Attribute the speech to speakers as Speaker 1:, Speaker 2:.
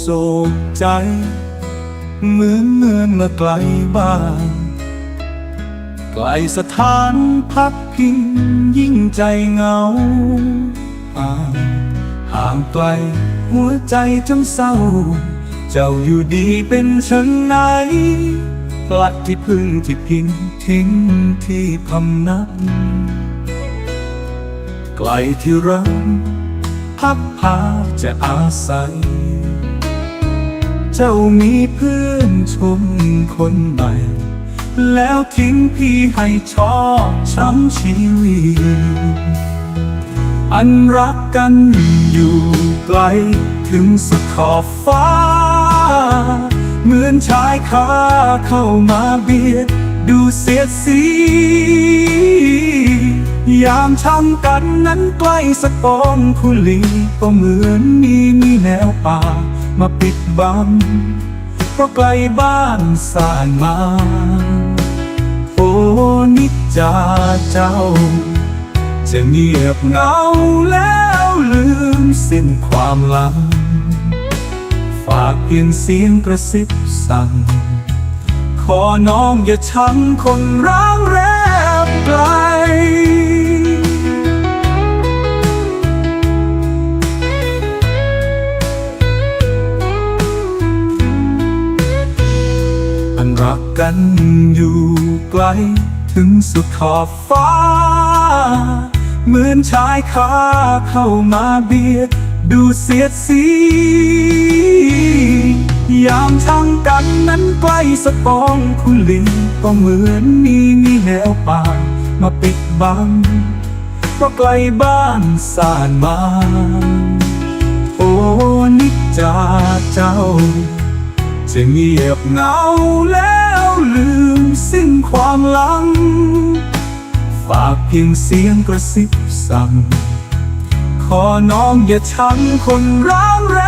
Speaker 1: โศกใจ เหมือนเมืองละไกลบ้านไกลสถานพักพิงยิ่งใจเหงาห่างห่างไกลหัวใจจนเศร้า เจ้าอยู่ดีเป็นเช่นไหนพลัดที่พึ่งที่พิงทิ้งที่พำนักไกลที่รักพักพาจะอาศัย จ้ามีเพื่อนชมคนใหม่ แล้วทิ้งพี่ให้ชอบช้ำชีวิต อันรักกันอยู่ไกลถึงสุดขอบฟ้า เหมือนชายคาเข้ามาเบียด ดูเสียดสี ยามช้ำกันนั้นใกล้สะกองคุลีก็เหมือนมีมีแนวป่ามาปิดบังเพราะไกลบ้านสานมา โอนิจจาเจ้า จะเงียบเงาแล้วลืมสิ้นความหลัง ฝากเพียงเสียงกระซิบสั่ง ขอน้องอย่าช้ำคนร้างแรบไกล รักกันอยู่ไกล ถึงสุดขอบฟ้า เหมือนชายคาเข้ามาเบียด ดูเสียดสียามช่างกันนั้นใกล้สะปองคุลินก็เหมือนมีมีแนวป่ามาปิดบังเพราะไกลบ้านสานมา โอ้นิจจาเจ้า จะเงียบเหงาแล้วลืมสิ้นความหลัง ฝากเพียงเสียงกระซิบสั่ง ขอน้องอย่าชังคนร้างแร